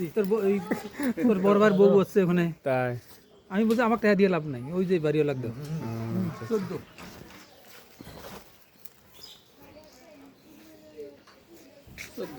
বসছি তোর তোর ভাইয়ের বউ বসছে ওখানে তাই আমি বলছি আমার টাকা দিয়ে লাভ নাই ওই যে বাড়িও লাগতো চোদ্দ চোদ্দ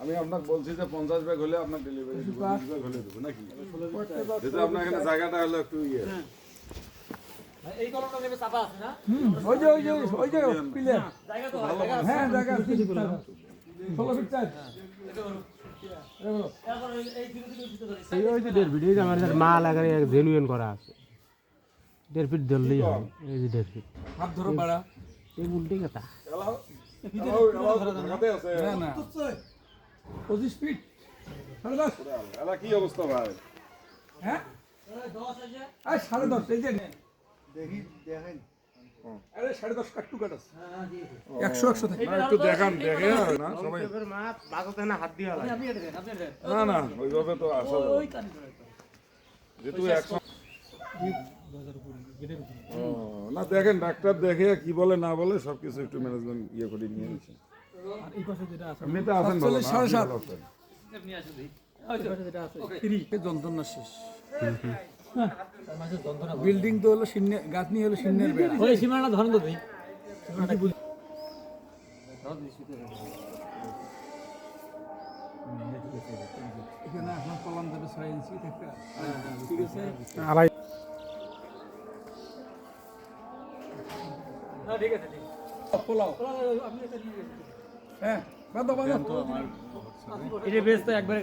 আমি আপনাকে বলছি যে পঞ্চাশ ব্যাগ হলে আপনার ডেলিভারি দেবো বিশ ব্যাগ হলে দেবো নাকি? যেহেতু আপনার এখানে জায়গাটা হলো একটু ইয়ে। হ্যাঁ মাল আকারে জেনুইন করা আছে। দেড় ফিট ধরলেই হয় এই যে দেড় ফিট হাত ধরো বাড়া। এই উল্টে কথা। পঁচিশ ফিট সাড়ে দশ এলা কি অবস্থা ভাই হ্যাঁ সাড়ে দশ এই যে। আরে সাড়ে দশ কাটটু কাট। আছে একশো একশো থেকে। একটু দেখান দেখে না সবাই। না হাত দিয়ে না না। ওইভাবে তো আসা যেহেতু একশো না দেখেন ডাক্তার দেখে কি বলে না বলে সবকিছু একটু ম্যানেজমেন্ট ইয়ে করে নিয়ে নিচ্ছে আর এই পাশে যেটা আছে এমনিতে আছেন সাড়ে সাত। এই পাশে যেটা আছে ফ্রি যন্ত্রণা শেষ। বিল্ডিং তো হলো শূন্য গাঁথনি হলো শূন্যের বেড়া। ওই সীমানা ধরেন তো তুই এখানে এখন কলম দেবে ছয় ইঞ্চি ঠিক আছে? ঠিক আছে ঠিক পোলাও হ্যাঁ বাঁধো এটা বেশ তো একবারে